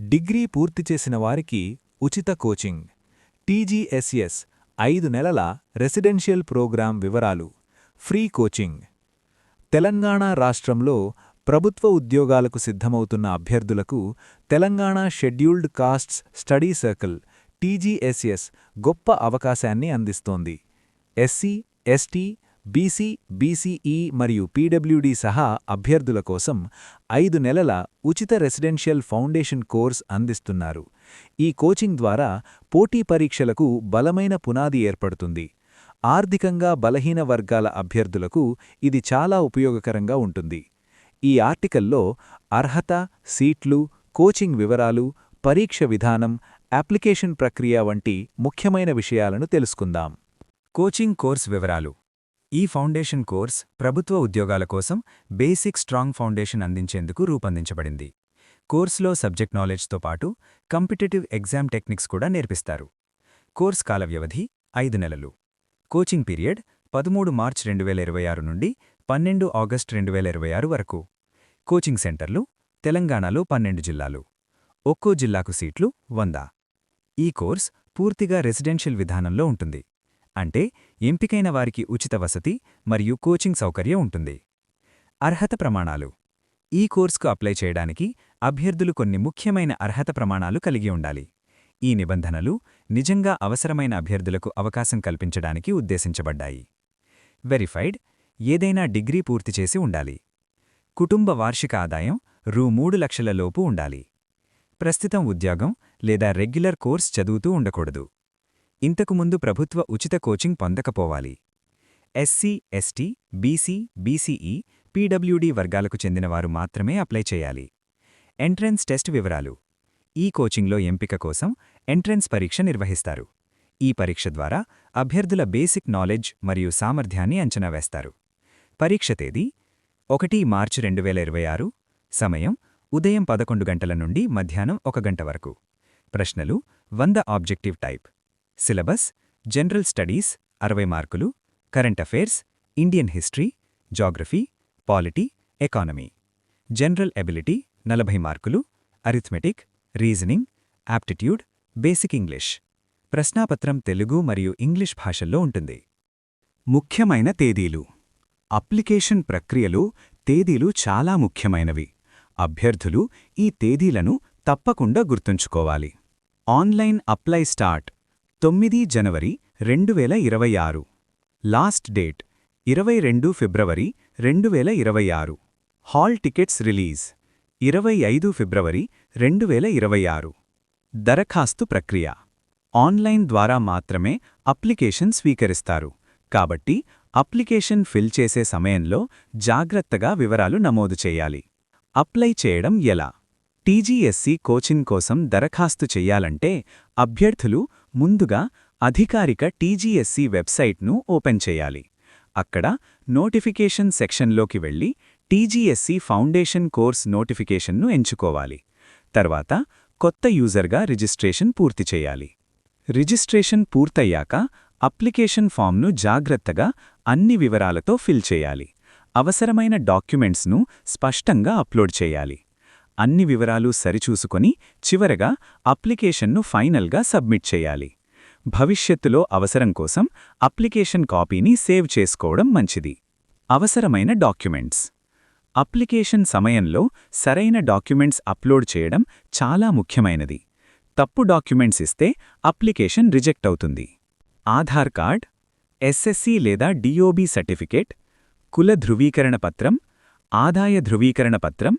Degree పూర్తి చేసిన వారికి ఉచిత కోచింగ్. టీజీఎస్ఎస్ ఐదు నెలల రెసిడెన్షియల్ ప్రోగ్రాం వివరాలు. Free coaching. తెలంగాణ రాష్ట్రంలో ప్రభుత్వ ఉద్యోగాలకు సిద్ధమవుతున్న అభ్యర్థులకు Telangana scheduled castes study circle TGSS గొప్ప అవకాశాన్ని అందిస్తోంది. ఎస్సీ ఎస్టీ బీసీ బీసీఈ మరియు పీడబ్ల్యూడీ సహా అభ్యర్థుల కోసం ఐదు నెలల ఉచిత రెసిడెన్షియల్ ఫౌండేషన్ కోర్స్ అందిస్తున్నారు. ఈ కోచింగ్ ద్వారా పోటీ పరీక్షలకు బలమైన పునాది ఏర్పడుతుంది. ఆర్థికంగా బలహీన వర్గాల అభ్యర్థులకు ఇది చాలా ఉపయోగకరంగా ఉంటుంది. ఈ ఆర్టికల్లో అర్హత సీట్లు కోచింగ్ వివరాలు పరీక్ష విధానం అప్లికేషన్ ప్రక్రియ వంటి ముఖ్యమైన విషయాలను తెలుసుకుందాం. కోచింగ్ కోర్స్ వివరాలు. ఈ ఫౌండేషన్ కోర్స్ ప్రభుత్వ ఉద్యోగాల కోసం బేసిక్ స్ట్రాంగ్ ఫౌండేషన్ అందించేందుకు రూపొందించబడింది. కోర్సులో సబ్జెక్ట్ నాలెడ్జ్తో పాటు కంపిటేటివ్ ఎగ్జామ్ టెక్నిక్స్ కూడా నేర్పిస్తారు. కోర్స్ కాల వ్యవధి ఐదు నెలలు. కోచింగ్ పీరియడ్ పదమూడు మార్చ్ రెండు వేల ఇరవై ఆరు నుండి పన్నెండు ఆగస్టు రెండు వేల ఇరవై ఆరు వరకు. కోచింగ్ సెంటర్లు తెలంగాణలో పన్నెండు జిల్లాలు. ఒక్కో జిల్లాకు సీట్లు వంద. ఈ కోర్స్ పూర్తిగా రెసిడెన్షియల్ విధానంలో ఉంటుంది. అంటే ఎంపికైన వారికి ఉచిత వసతి మరియు కోచింగ్ సౌకర్యం ఉంటుంది. అర్హత ప్రమాణాలు. ఈ కోర్సుకు అప్లై చేయడానికి అభ్యర్థులు కొన్ని ముఖ్యమైన అర్హత ప్రమాణాలు కలిగి ఉండాలి. ఈ నిబంధనలు నిజంగా అవసరమైన అభ్యర్థులకు అవకాశం కల్పించడానికి ఉద్దేశించబడ్డాయి. వెరిఫైడ్ ఏదైనా డిగ్రీ పూర్తి చేసి ఉండాలి. కుటుంబ వార్షిక ఆదాయం రూ మూడు లక్షల లోపు ఉండాలి. ప్రస్తుతం ఉద్యోగం లేదా రెగ్యులర్ కోర్స్ చదువుతూ ఉండకూడదు. ఇంతకుముందు ప్రభుత్వ ఉచిత coaching పొందకపోవాలి. SC ST BC BCE PWD వర్గాలకు చెందినవారు మాత్రమే అప్లై చేయాలి. ఎంట్రన్స్ టెస్ట్ వివరాలు. ఈ కోచింగ్లో ఎంపిక కోసం ఎంట్రన్స్ పరీక్ష నిర్వహిస్తారు. ఈ పరీక్ష ద్వారా అభ్యర్థుల బేసిక్ నాలెడ్జ్ మరియు సామర్థ్యాన్ని అంచనా వేస్తారు. పరీక్ష తేదీ ఒకటి మార్చి రెండు వేల ఇరవై ఆరు సమయం ఉదయం పదకొండు గంటల నుండి మధ్యాహ్నం ఒక గంట వరకు. ప్రశ్నలు వంద objective type. Syllabus general studies అరవై మార్కులు current affairs Indian history geography polity economy. General ability నలభై మార్కులు arithmetic reasoning aptitude basic English. ప్రశ్నాపత్రం Telugu మరియు ఇంగ్లీష్ భాషల్లో ఉంటుంది. ముఖ్యమైన తేదీలు. అప్లికేషన్ ప్రక్రియలో తేదీలు చాలా ముఖ్యమైనవి. అభ్యర్థులు ఈ తేదీలను తప్పకుండా గుర్తుంచుకోవాలి. Online apply start. తొమ్మిది జనవరి రెండు వేల ఇరవై ఆరు. లాస్ట్ డేట్ ఇరవై రెండు ఫిబ్రవరి రెండు వేల ఇరవై ఆరు. హాల్ టికెట్స్ రిలీజ్ ఇరవై ఐదు ఫిబ్రవరి రెండు వేల ఇరవై ఆరు. దరఖాస్తు ప్రక్రియ ఆన్లైన్ ద్వారా మాత్రమే అప్లికేషన్ స్వీకరిస్తారు. కాబట్టి అప్లికేషన్ ఫిల్ చేసే సమయంలో జాగ్రత్తగా వివరాలు నమోదు చేయాలి. అప్లై చేయడం ఎలా? టీజీఎస్సీ కోచింగ్ కోసం దరఖాస్తు చెయ్యాలంటే అభ్యర్థులు ముందుగా అధికారిక టీజీఎస్సీ వెబ్సైట్ను ఓపెన్ చేయాలి. అక్కడ నోటిఫికేషన్ సెక్షన్లోకి వెళ్ళి టీజీఎస్సీ ఫౌండేషన్ కోర్స్ నోటిఫికేషన్ను ఎంచుకోవాలి. తర్వాత కొత్త యూజర్గా రిజిస్ట్రేషన్ పూర్తి చేయాలి. రిజిస్ట్రేషన్ పూర్తయ్యాక అప్లికేషన్ ఫామ్ను జాగ్రత్తగా అన్ని వివరాలతో ఫిల్ చేయాలి. అవసరమైన డాక్యుమెంట్స్ను స్పష్టంగా అప్లోడ్ చేయాలి. అన్ని వివరాలు సరిచూసుకొని చివరగా అప్లికేషన్ను ఫైనల్గా సబ్మిట్ చేయాలి. భవిష్యత్తులో అవసరం కోసం అప్లికేషన్ కాపీని సేవ్ చేసుకోవడం మంచిది. అవసరమైన డాక్యుమెంట్స్. అప్లికేషన్ సమయంలో సరైన డాక్యుమెంట్స్ అప్లోడ్ చేయడం చాలా ముఖ్యమైనది. తప్పు డాక్యుమెంట్స్ ఇస్తే అప్లికేషన్ రిజెక్ట్ అవుతుంది. ఆధార్ కార్డ్ ఎస్ఎస్సి లేదా డిఓబి సర్టిఫికేట్ కుల ధృవీకరణ పత్రం ఆదాయ ధృవీకరణ పత్రం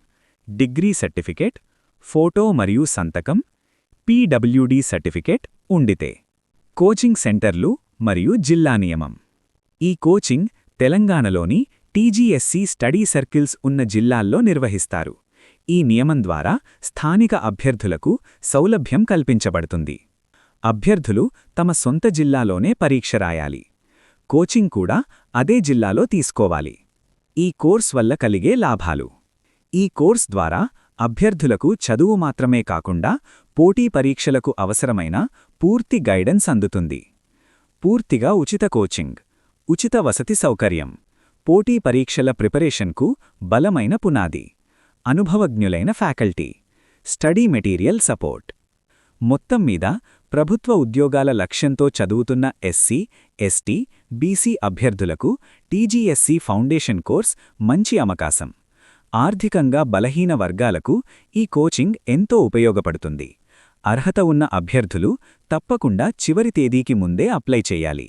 డిగ్రీ సర్టిఫికేట్ ఫోటో మరియు సంతకం పీడబ్ల్యూడీ సర్టిఫికేట్ ఉండితే. కోచింగ్ సెంటర్లు మరియు జిల్లా నియమం. ఈ కోచింగ్ తెలంగాణలోని టీజీఎస్సీ స్టడీ సర్కిల్స్ ఉన్న జిల్లాల్లో నిర్వహిస్తారు. ఈ నియమం ద్వారా స్థానిక అభ్యర్థులకు సౌలభ్యం కల్పించబడుతుంది. అభ్యర్థులు తమ సొంత జిల్లాలోనే పరీక్ష రాయాలి. కోచింగ్ కూడా అదే జిల్లాలో తీసుకోవాలి. ఈ కోర్స్ వల్ల కలిగే లాభాలు. ఈ కోర్స్ ద్వారా అభ్యర్థులకు చదువు మాత్రమే కాకుండా పోటీ పరీక్షలకు అవసరమైన పూర్తి గైడెన్స్ అందుతుంది. పూర్తిగా ఉచిత కోచింగ్ ఉచిత వసతి సౌకర్యం పోటీ పరీక్షల ప్రిపరేషన్కు బలమైన పునాది అనుభవజ్ఞులైన ఫ్యాకల్టీ స్టడీ మెటీరియల్ సపోర్ట్. మొత్తం మీద ప్రభుత్వ ఉద్యోగాల లక్ష్యంతో చదువుతున్న ఎస్సీ ఎస్టీ బీసీ అభ్యర్థులకు టీజీఎస్సీ ఫౌండేషన్ కోర్స్ మంచి అవకాశం. ఆర్థికంగా బలహీన వర్గాలకు ఈ కోచింగ్ ఎంతో ఉపయోగపడుతుంది. అర్హత ఉన్న అభ్యర్థులు తప్పకుండా చివరి తేదీకి ముందే అప్లై చేయాలి.